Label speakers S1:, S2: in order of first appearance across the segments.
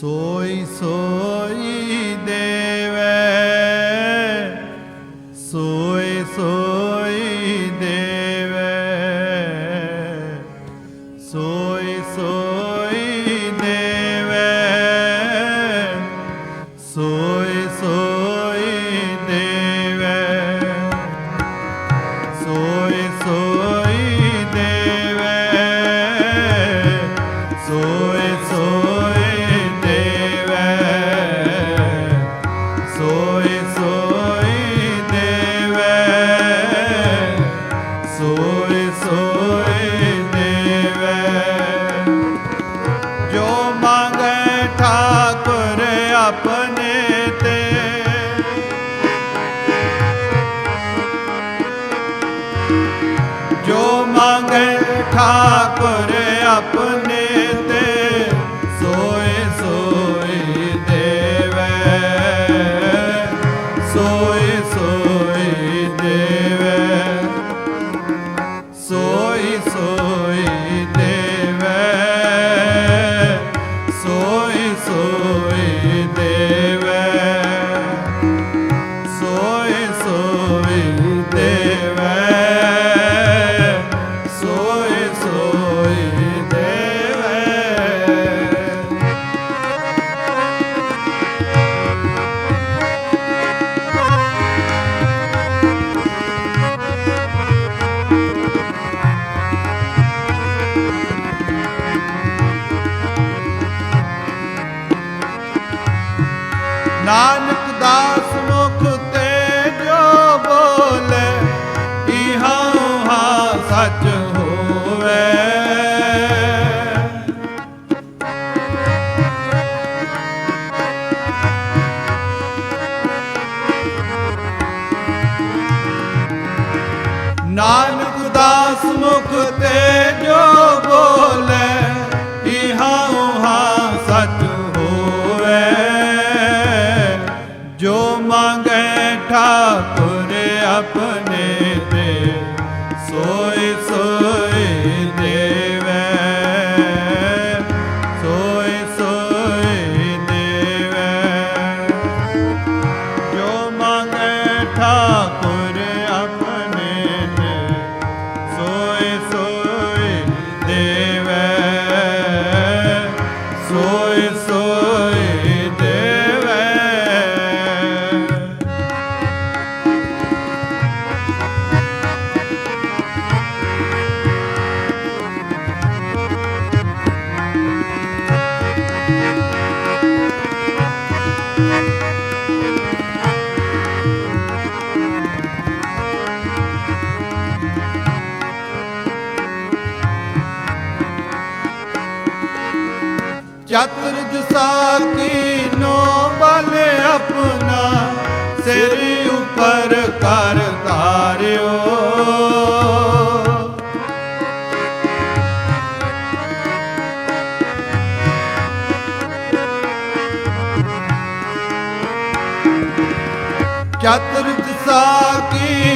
S1: ਸੋਈ ਸੋਈ ਮੰਗੇ ਠਾਕੁਰ ਆਪਣੇ ਨਾਨਕ ਦਾਸ ਮੁਖ ਤੇ ਬੋਲੇ ਇਹਾ ਸੱਚ ਨਾਨਕ ਦਾਸ ਮੁਖ ਤੇ Твой ਸਾਕੀਨੋ ਆਪਣਾ ਸਿਰ ਉਪਰ ਕਰ ਧਾਰਿਓ। ਚਤੁਰਥ ਸਾਕੀ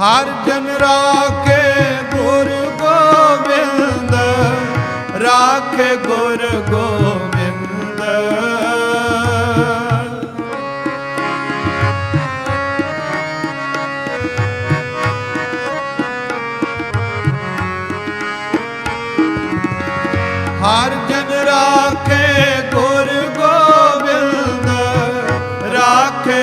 S1: ਹਰ ਜਨ ਰਾਖੇ ਗੁਰ ਗੋਬਿੰਦ ਰਾਖੇ ਗੁਰ ਗੋਬਿੰਦ। ਹਰ ਜਨ ਰਾਖੇ ਗੁਰ ਗੋਬਿੰਦ ਰਾਖੇ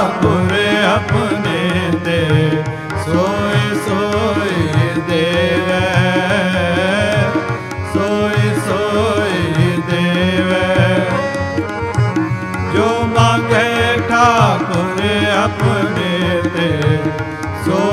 S1: ਹੋਵੇ ਆਪਣੇ ਤੇ ਸੋਏ ਸੋਏ ਦੇਵੇ, ਸੋਏ ਸੋਏ ਦੇਵੇ। ਜੋ ਮੰਗੇ ਠਾਕੁਰ ਆਪਣੇ ਤੇ ਸੋ